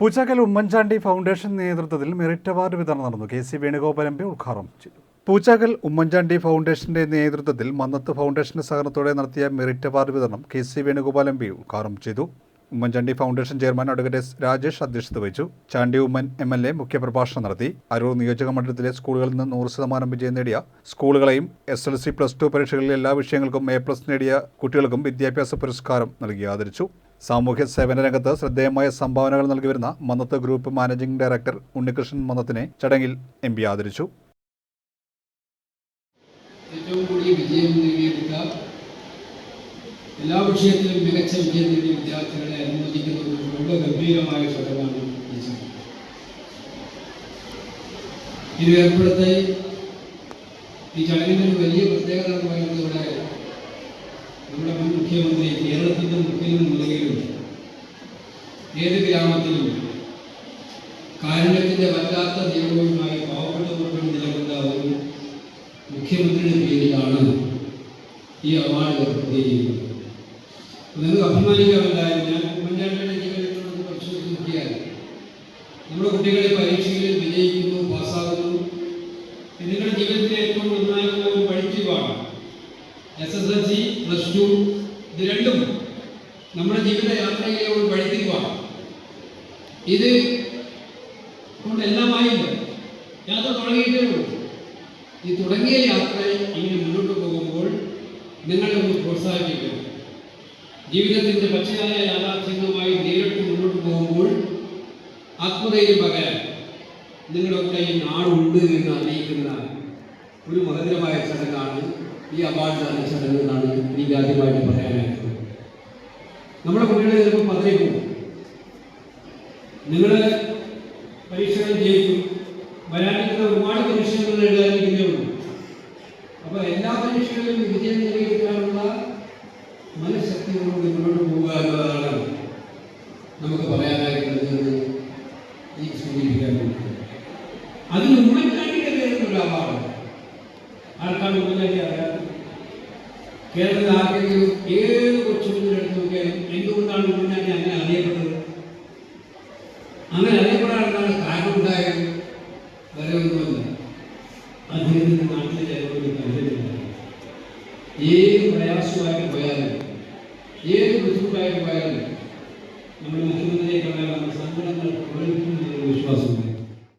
Poochakkal Oommen Chandy foundation നേതൃത്വത്തിൽ merit award വിതരണം നടന്നു. K C Venugopal M P ഉദ്ഘാടനം ചെയ്തു. പൂച്ചാക്കൽ ഉമ്മൻചാണ്ടി ഫൗണ്ടേഷന്റെ നേതൃത്വത്തിൽ മന്നത്ത് ഫൗണ്ടേഷന്റെ സഹകരണത്തോടെ നടത്തിയ മെറിറ്റ് അവാർഡ് വിതരണം K C Venugopal M P ഉദ്ഘാടനം ചെയ്തു. Oommen Chandy foundation chairman advocate S Rajesh അധ്യക്ഷത വഹിച്ചു. Chandy Oommen M L A മുഖ്യപ്രഭാഷണം നടത്തി. അരൂർ നിയോജക മണ്ഡലത്തിലെ സ്കൂളുകളിൽ നിന്ന് നൂറ് ശതമാനം വിജയം നേടിയ സ്കൂളുകളെയും S L C plus two പരീക്ഷകളിലെ എല്ലാ വിഷയങ്ങൾക്കും എ പ്ലസ് നേടിയ കുട്ടികൾക്കും വിദ്യാഭ്യാസ പുരസ്കാരം നൽകി ആദരിച്ചു. സാമൂഹ്യ സേവന രംഗത്ത് ശ്രദ്ധേയമായ സംഭാവനകൾ നൽകി വരുന്ന Mannath group managing director Unnikrishnan മന്നത്തിനെ ചടങ്ങിൽ എം പി ആദരിച്ചു. ഏറ്റവും എല്ലാ വിഷയത്തിലും മികച്ച വിജയം നേടിയ വിദ്യാർത്ഥികളെ അനുമോദിക്കുന്ന വളരെ ഗംഭീരമായ ചടങ്ങാണ് ഈ ഏർപ്പെടുത്തി ഈ ചടങ്ങിന് വലിയ പ്രത്യേകത ഏത് ഗ്രാമത്തിലും കാരുണ്യത്തിന്റെ വല്ലാത്ത നിയമവുമായി പാവപ്പെട്ടവർക്കും നിലകൊണ്ട ഒരു മുഖ്യമന്ത്രിയുടെ പേരിലാണ് ഈ അവാർഡ് ഏർപ്പെടുത്തിയിരിക്കുന്നത് നിങ്ങൾക്ക് അഭിമാനിക്കാമല്ലായിരുന്നു. ഞാൻ ഉമ്മൻചാണ്ടിയുടെ ജീവിതത്തിലൊന്ന് പരിശോധിച്ച് നോക്കിയാൽ നമ്മുടെ കുട്ടികളെ പരീക്ഷയിൽ വിജയിക്കുന്നു പാസ്സാകുന്നു. നിങ്ങളുടെ ജീവിതത്തിലെ ഏറ്റവും നിർണായകമായ ഒരു വഴിത്തിരിവാണ് S S L C plus two ഇത് രണ്ടും നമ്മുടെ ജീവിത യാത്രയിലെ ഒരു വഴിത്തിരിവാണ് ഇത് കൊണ്ട് എല്ലാമായില്ല. യാത്ര തുടങ്ങിയിട്ടേ ഉള്ളൂ. ഈ തുടങ്ങിയ യാത്ര ഇങ്ങനെ മുന്നോട്ട് പോകുമ്പോൾ നിങ്ങളെ ഒന്ന് പ്രോത്സാഹിപ്പിക്കണം. ജീവിതത്തിന്റെ പച്ചയായ യാഥാർത്ഥ്യങ്ങളുമായി നേരിട്ട് മുന്നോട്ട് പോകുമ്പോൾ ആത്മധൈര്യം പകരാൻ നിങ്ങളുടെ കൂടെ ഈ നാടുണ്ട് എന്ന് അറിയിക്കുന്ന ഒരു മഹത്തരമായ ചടങ്ങാണ്. ഈ അവാർഡ് ചടങ്ങ് എന്നാണ് എനിക്ക് ആദ്യമായിട്ട് പറയാനായിട്ടുള്ളത്. നമ്മുടെ കുട്ടികളെ ചിലപ്പോൾ പതറിപ്പോകും. നിങ്ങൾ പരീക്ഷകൾ ജയിക്കും. വരാനിരിക്കുന്ന ഒരുപാട് പരീക്ഷകൾ എഴുതാനിരിക്കുന്നേ അപ്പോൾ എല്ലാ പരീക്ഷകളിലും വിജയം നേടിയെടുക്കാനുള്ള മനഃശക്തിയോട് മുന്നോട്ട് പോവുക എന്നതാണ് നമുക്ക് പറയാനായിട്ടുള്ളത് ഈ സൂചിപ്പിക്കാൻ അതിന് ഉമ്മൻചാണ്ടിയുടെ പേരിൽ ഒരു ആൾക്കാർ ഉമ്മൻചാണ്ടി അറിയാം കേരളത്തിൽ ആർക്കെങ്കിലും ഏത് കൊച്ചുകുഞ്ഞിനെ എടുത്തു നോക്കിയാലും എന്തുകൊണ്ടാണ് ഉമ്മൻചാണ്ടി ഏത് പ്രയാസമായിട്ട് പോയാലും ഏത് ബുദ്ധിമുട്ടായിട്ട് പോയാലും